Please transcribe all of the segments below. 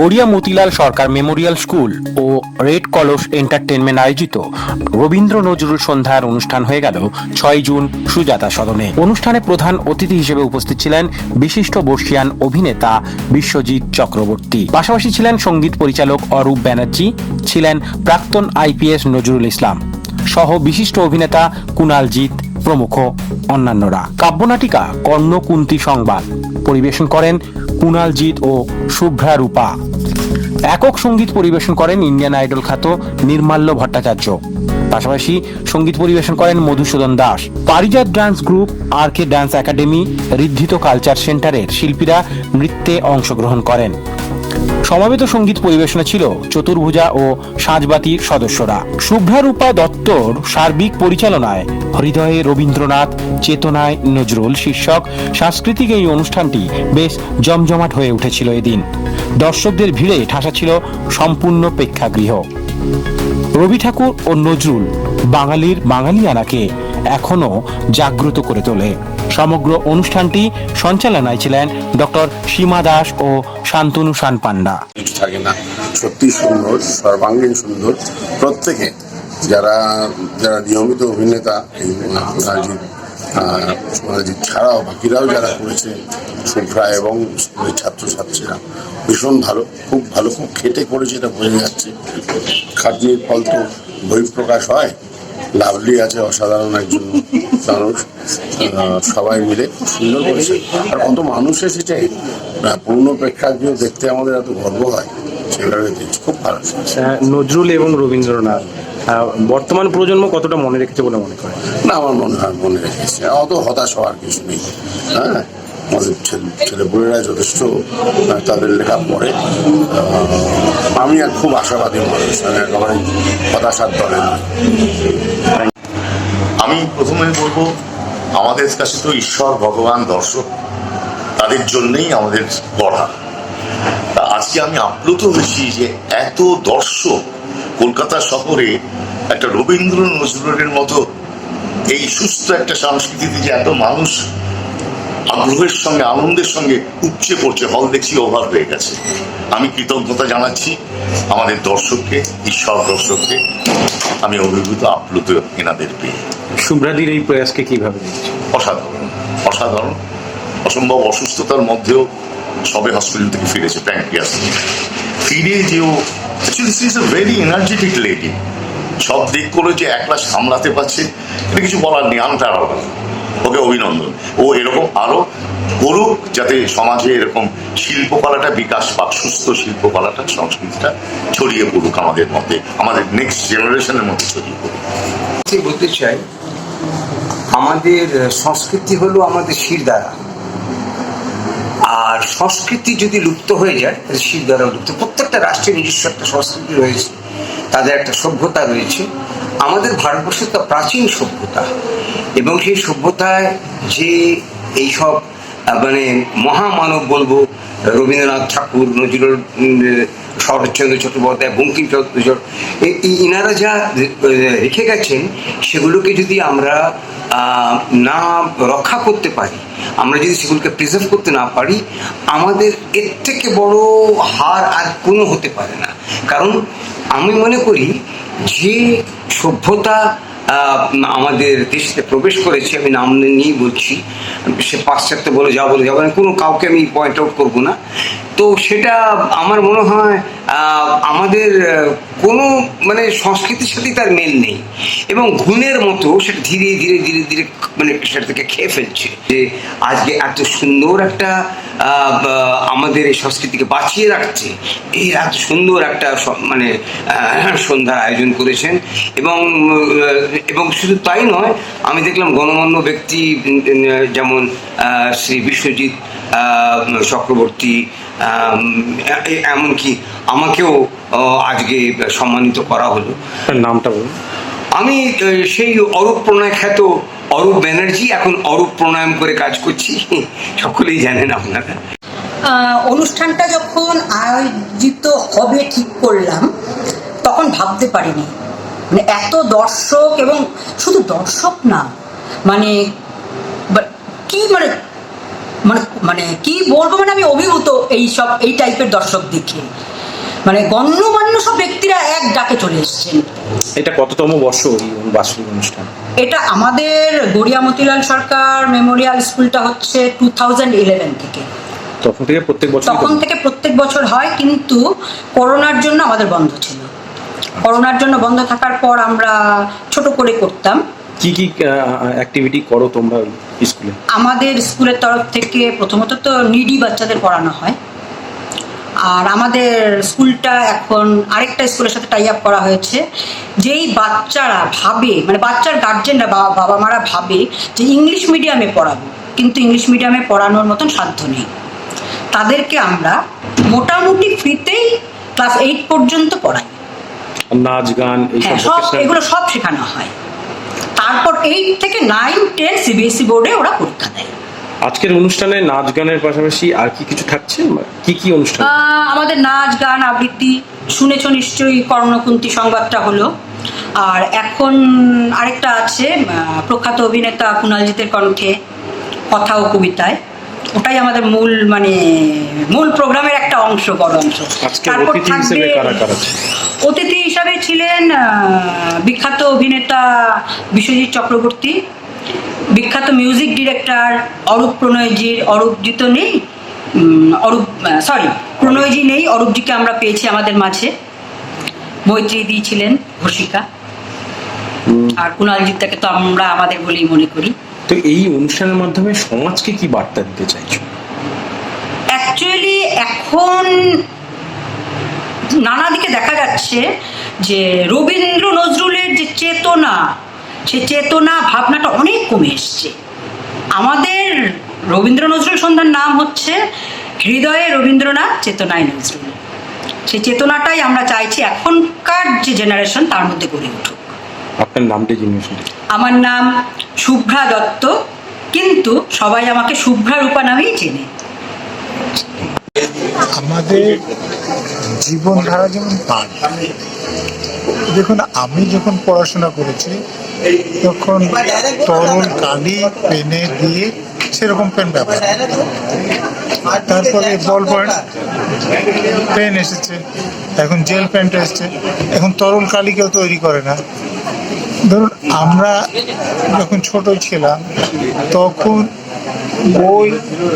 Garia Motilal Sarkar memorial school ও red কলস entertainment আয়োজিত। রবীন্দ্র নজরুল সন্ধ্যার অনুষ্ঠান হয়ে গেল ছয় জুন সুজাতা সদনে। অনুষ্ঠানে প্রধান অতিথি হিসেবে উপস্থিত ছিলেন বিশিষ্ট বর্ষিয়ান অভিনেতা বিশ্বজিৎ চক্রবর্তী। পাশাপাশি ছিলেন সংগীত পরিচালক অরূপ ব্যানার্জি, ছিলেন প্রাক্তন আইপিএস নজরুল ইসলাম সহ বিশিষ্ট অভিনেতা কুনালজিৎ প্রমুখ অন্যান্যরা। কাব্যনাটিকা কর্ণকুন্তি সংবাদ। পরিবেশন করেন কুনালজিৎ ও শুভ্রা রূপা। একক সংগীত পরিবেশন করেন ইন্ডিয়ান আইডল খ্যাত নির্মাল্য ভট্টাচার্য। পাশাপাশি সংগীত পরিবেশন করেন Madhusudan Das. Parijat dance group R K dance academy Riddhit culture সেন্টারের শিল্পীরা নৃত্যে অংশগ্রহণ করেন। সমাবেত সংগীত পরিবেশনা ছিল চতুর্ভুজা ও সাজবাতির সদস্যরা। শুভ্রারূপা দত্তর সার্বিক পরিচালনায় হৃদয়ে রবীন্দ্রনাথ, চেতনায় নজরুল শীর্ষক সাংস্কৃতিক এই অনুষ্ঠানটি বেশ জমজমাট হয়ে উঠেছিল এদিন। দর্শকদের ভিড়ে ঠাসা ছিল সম্পূর্ণ প্রেক্ষাগৃহ। রবি ঠাকুর ও নজরুল বাঙালির বাঙালিয়ানাকে এখনও জাগ্রত করে তোলে। সমগ্র অনুষ্ঠানটি সঞ্চালনায় ছিলেন ডক্টর সীমা দাস ও শান্তনু সান পান্ডা থাকে না। সত্যি সুন্দর, সর্বাঙ্গীন সুন্দর। প্রত্যেকে যারা যারা নিয়মিত অভিনেতা সোনাজিৎ ছাড়াও বাকিরাও যারা করেছে শুভ্রা এবং স্কুলের ছাত্রছাত্রীরা, ভীষণ ভালো, খুব ভালো, খুব খেটে করেছে এটা বোঝা যাচ্ছে। খাটনির ফল তো বহিঃপ্রকাশ হয়। লাভলি আছে অসাধারণ একজন মানুষ সবাই মিলে খুব সুন্দর করেছে। আর কত মানুষ এসেছে পূর্ণ প্রেক্ষাগৃহ দেখতে আমাদের এত গর্ব হয় সেভাবে খুব ভালো আহ, নজরুল এবং রবীন্দ্রনাথ বর্তমান প্রজন্ম কতটা মনে রেখেছে বলে মনে করে না আমার মনে হয় মনে রেখেছে অত হতাশ হওয়ার কিছু নেই হ্যাঁ? আমাদের যথেষ্ট তাদের লেখা পড়ে। আমি আর খুব আশাবাদী মানুষ আমি একেবারে হতাশার দলে আমি প্রথমে বলব, আমাদের কাছে তো ঈশ্বর, ভগবান, দর্শক, তাদের জন্যই আমাদের পড়া তা আজকে আমি আপ্লুত হয়েছি যে এত দর্শক কলকাতা শহরে একটা রবীন্দ্র নজরুলের মতো এই সুস্থ একটা সংস্কৃতিতে যে এত মানুষ আগ্রহের সঙ্গে আনন্দের সঙ্গে উপচে পড়ছে হল দেখছি ওভার হয়ে গেছে। আমি কৃতজ্ঞতা জানাচ্ছি আমাদের দর্শককে ঈশ্বর দর্শককে। আমি অভিভূত আপ্লুত এনাদের পেয়ে। শুভ্রাদির এই প্রয়াসকে কীভাবে অসাধারণ অসাধারণ। অসম্ভব অসুস্থতার মধ্যেও সবে হসপিটাল থেকে ফিরেছে প্যাঙ্ক্রিয়াস ফিরে যেও actually is a very energetic lady সব দিক করে যে একলা সামলাতে পারছে এটা কিছু বলার নেই আনটার ওকে অভিনন্দন। ও এরকম আরও করুক যাতে সমাজে এরকম শিল্পকলাটা বিকাশ পাক, সুস্থ শিল্পকলাটা, সংস্কৃতিটা ছড়িয়ে পড়ুক আমাদের মধ্যে, আমাদের নেক্সট জেনারেশনের মধ্যে ছড়িয়ে পড়ুক। বলতে চাই, আমাদের সংস্কৃতি হলো আমাদের শিরদাঁড়া আর সংস্কৃতি যদি লুপ্ত হয়ে যায়, তাহলে শিরদাঁড়া লুপ্ত। প্রত্যেকটা রাষ্ট্রের নিজস্ব একটা সংস্কৃতি রয়েছে, তাদের একটা সভ্যতা রয়েছে। আমাদের ভারতবর্ষের তো প্রাচীন সভ্যতা এবং সেই সভ্যতায় যে এইসব মানে মহামানব বলব, রবীন্দ্রনাথ ঠাকুর, নজরুল শরৎচন্দ্র চট্টোপাধ্যায়, বঙ্কিমচন্দ্র ইনারা যা রেখে গেছেন, সেগুলোকে যদি আমরা না রক্ষা করতে পারি, আমরা যদি সেগুলোকে প্রিজার্ভ করতে না পারি, আমাদের এর থেকে বড় হার আর কোনো হতে পারে না। কারণ আমি মনে করি যে সভ্যতা আমাদের দেশে প্রবেশ করেছে, আমি নাম নিয়েই বলছি। সে পাশ্চাত্য বলে যা বলে যাব না, কোনো কাউকে আমি পয়েন্ট আউট করব না। তো সেটা আমার মনে হয় আমাদের কোনো মানে সংস্কৃতির সাথেই তার মেল নেই। এবং গুণের মতো সেটা ধীরে ধীরে ধীরে ধীরে মানে সেটা থেকে খেয়ে ফেলছে যে আজকে এত সুন্দর একটা আমাদের এই সংস্কৃতিকে বাঁচিয়ে রাখছে। এই এত সুন্দর একটা মানে সন্ধ্যার আয়োজন করেছেন। এবং এবং শুধু তাই নয়, আমি দেখলাম গণমান্য ব্যক্তি যেমন শ্রী বিশ্বজিৎ চক্রবর্তী এমনকি আমাকেও আহ, আজকে সম্মানিত করা হলো। নামটা বলুন। আমি সেই অরূপ প্রণয় খ্যাত অরূপ ব্যানার্জি এখন অরূপ প্রণায়াম করে কাজ করছি। সকলেই জানেন আপনারা। আহ, অনুষ্ঠানটা যখন আয়োজিত হবে ঠিক করলাম তখন ভাবতে পারিনি। মানে এত দর্শক এবং শুধু দর্শক না মানে কি মানে মানে মানে কি বলব মানে আমি অভিভূত এই সব এই টাইপের দর্শক দেখে। মানে গণ্যমান্য সব ব্যক্তিরা এক ডাকে চলে এসেছেন। এটা কততম বর্ষ বাৎসরিক অনুষ্ঠান? এটা আমাদের গড়িয়া মতিলাল সরকার মেমোরিয়াল স্কুলটা হচ্ছে টু থাউজেন্ড ইলেভেন থেকে। তখন থেকে প্রত্যেক বছর তখন থেকে প্রত্যেক বছর হয় কিন্তু করোনার জন্য আমাদের বন্ধ ছিল। করোনার জন্য বন্ধ থাকার পর আমরা ছোট করে করতাম। কি কি অ্যাক্টিভিটি করো তোমরা স্কুলে? আমাদের স্কুলের তরফ থেকে প্রথমত তো নিডি বাচ্চাদের পড়ানো হয়। আর আমাদের স্কুলটা এখন আরেকটা স্কুলের সাথে টাই আপ করা হয়েছে। যেই বাচ্চারা ভাবে মানে বাচ্চার গার্জেনরা বাবা মারা ভাবে যে ইংলিশ মিডিয়ামে পড়াবো কিন্তু ইংলিশ মিডিয়ামে পড়ানোর মতন সাধ্য নেই। তাদেরকে আমরা মোটামুটি ফ্রিতেই ক্লাস এইট পর্যন্ত পড়াই। নাচ গান হ্যাঁ সব এগুলো সব শেখানো হয়। তারপর এইট থেকে নাইন টেন সিবিএসসি বোর্ডে ওরা পরীক্ষা দেয়। আজকের অনুষ্ঠানে নাচ গানের পাশাপাশি আর কি কিছু থাকছে? কি কি অনুষ্ঠান? আমাদের নাচ গান আবৃত্তি শুনেছ নিশ্চয়ই কর্ণকুন্তি সংবাদটা হলো। আর এখন আরেকটা আছে প্রখ্যাত অভিনেতা কুণালজিতের কণ্ঠে কথা ও কবিতায়। ওটাই আমাদের মূল মানে মূল প্রোগ্রামের একটা অংশ বড় অংশ। কারা ছিল? অতিথি হিসাবে ছিলেন বিখ্যাত অভিনেতা বিশ্বজিৎ চক্রবর্তী বিখ্যাত মিউজিক ডিরেক্টর অরূপ প্রণয়জির অরূপজি তো নেই অরূপ সরি প্রণয়জি নেই অরূপজিকে আমরা পেয়েছি আমাদের মাঝে। মৈত্রীদি ছিলেন ঘোষিকা। আর কুণালজিৎটাকে তো আমরা আমাদের বলেই মনে করি। তো এই অনুষ্ঠানের মাধ্যমে সমাজকে কি বার্তা দিতে চাইছো? অ্যাকচুয়ালি এখন নানা দিকে দেখা যাচ্ছে যে রবীন্দ্র নজরুলের যে চেতনা, সে চেতনা ভাবনাটা অনেক কমে এসছে। আমাদের রবীন্দ্র নজরুল সন্ধ্যার নাম হচ্ছে হৃদয়ে রবীন্দ্রনাথ, চেতনায় নজরুল। সেই চেতনাটাই আমরা চাইছি এখনকার যে জেনারেশন তার মধ্যে গড়ে উঠুক। আপনার নামটি জিজ্ঞেস করি। আমার নাম শুভ্রা দত্ত কিন্তু সবাই আমাকে শুভ্রা রূপা নামেই চেনে আমাদের জীবনধারা যেমন পান দেখুন আমি যখন পড়াশোনা করেছি তখন তরল কালি পেনে দিয়ে সেরকম পেন ব্যবহার। তারপরে বল পয়েন্ট পেন এসেছে এখন জেল পেনটা এসেছে এখন তরল কালি কেউ তৈরি করে না ধরুন, আমরা যখন ছোট ছিলাম, তখন বই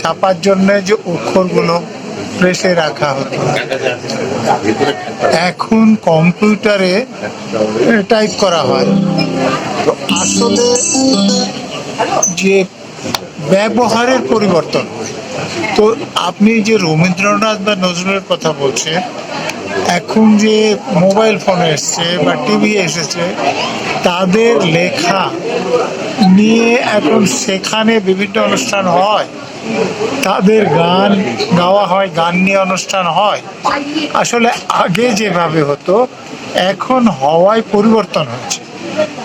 ছাপার জন্য যে অক্ষরগুলো প্রেসে রাখা হতো। এখন কম্পিউটারে টাইপ করা হয়। আসলে যে ব্যবহারের পরিবর্তন, তো আপনি যে রবীন্দ্রনাথ বা নজরুলের কথা বলছেন এখন যে মোবাইল ফোন এসছে বা টিভি এসেছে, তাদের লেখা নিয়ে এখন সেখানে বিভিন্ন অনুষ্ঠান হয়। তাদের গান গাওয়া হয়, গান নিয়ে অনুষ্ঠান হয়। আসলে আগে যেভাবে হতো, এখন হওয়ায় পরিবর্তন হচ্ছে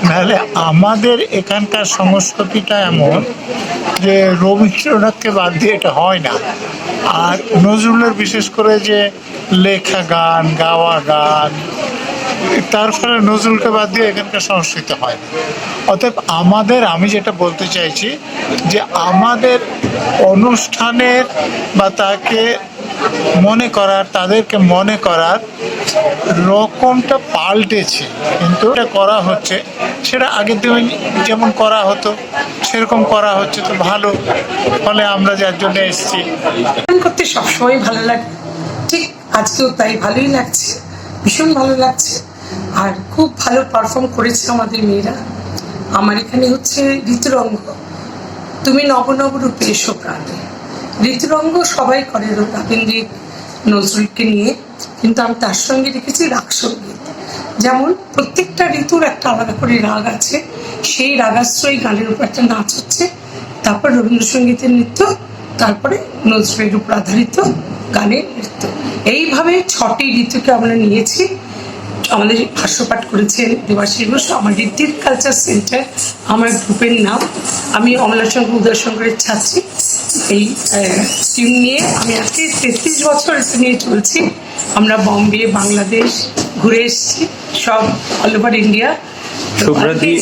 নাহলে আমাদের এখানকার সংস্কৃতিটা এমন যে রবীন্দ্রনাথকে বাদ দিয়ে এটা হয় না। আর নজরুলের বিশেষ করে যে লেখা গান, গাওয়া গান, তার ফলে নজরুলকে বাদ দিয়ে এখানকার সংস্কৃতি হয় না। অতএব আমাদের, আমি যেটা বলতে চাইছি যে আমাদের অনুষ্ঠানের বা তাকে মনে করার, তাদেরকে মনে করার রকমটা পাল্টেছে। কিন্তু এটা করা হচ্ছে, সেটা আগের দিনে যেমন করা হতো, সেরকম করা হচ্ছে তো ভালো। ফলে আমরা যার জন্য এসেছি। করতে সবসময় ভালো লাগে। ঠিক আজকেও তাই ভালোই লাগছে, ভীষণ ভালো লাগছে। আর খুব ভালো পারফর্ম করেছে আমাদের মেয়েরা। আমার এখানে হচ্ছে ঋতুরঙ্গ। তুমি নব নব রূপে এসো প্রাণে। ঋতুরঙ্গ সবাই করে রবীন্দ্রিক নজরুলকে নিয়ে, কিন্তু আমি তার সঙ্গে রেখেছি রাগ সংগীত যেমন প্রত্যেকটা ঋতুর একটা আলাদা করে রাগ আছে, সেই রাগাশ্রয়ী গানের উপর একটা নাচ হচ্ছে, তারপর রবীন্দ্রসঙ্গীতের নৃত্য, তারপরে নজরুলের উপর আধারিত গানের নৃত্য। এইভাবে ছটি ঋতুকে আমরা নিয়েছি। আমাদের ভাষ্যপাঠ করেছেন দেবাশিস বসু আমার ঋদ্ধির কালচার সেন্টার আমার গ্রুপের নাম। আমি অমলা অমলাশঙ্কর উদয়শঙ্করের ছাত্রী। এই স্টিম নিয়ে আমি আজকে তেত্রিশ বছর এটা নিয়ে চলছি। আমরা বম্বে বাংলাদেশ ঘুরে এসেছি। সব অল ওভার ইন্ডিয়া শুভ্রাদি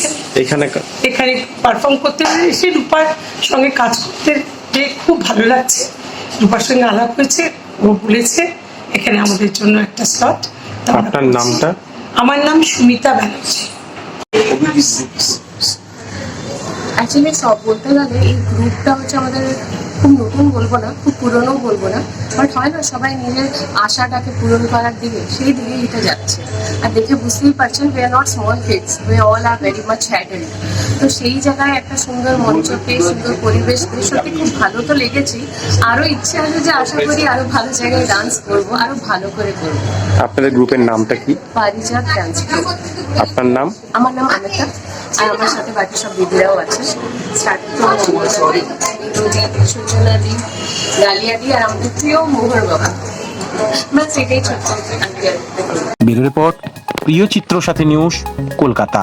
এখানে এখানে পারফর্ম করতে পেরে এসে রূপার সঙ্গে কাজ করতে পেয়ে খুব ভালো লাগছে। রূপার সঙ্গে আলাপ হয়েছে ও বলেছে এখানে আমাদের জন্য একটা স্লট আপনার নামটা? আমার নাম সুমিতা ব্যানার্জি অ্যাকচুয়ালি সব বলতে গেলে এই গ্রুপটা হচ্ছে আমাদের খুব নতুন বলব না খুব পুরনো বলব না বাট হয় না সবাই নিজের আশাটাকে পূরণ করার দিকে সেই দিকে এটা যাচ্ছে। আর দেখে বুঝতেই পারছেন we are not small kids we all are very much হ্যাডেল তো সেই জায়গায় একটা সুন্দর মঞ্চ পেয়ে সুন্দর পরিবেশ পেয়ে সত্যি খুব ভালো তো লেগেছে। আরও ইচ্ছে আছে যে আশা করি আরও ভালো জায়গায় ডান্স করব আরও ভালো করে করব। আপনাদের গ্রুপের নামটা কি? পারিজাত ডান্স আপনার নাম? আমার নাম অমিতা আর আমার সাথে বাকি সব দিদিরাও আছে। স্টার্টিং সূচনা দি। ডালিয়া আর আমাদের প্রিয় মোহর বাবা। ব্যাস এটাই ছোট্ট ব্যুরো রিপোর্ট প্রিয় চিত্র সাথে নিউজ কলকাতা।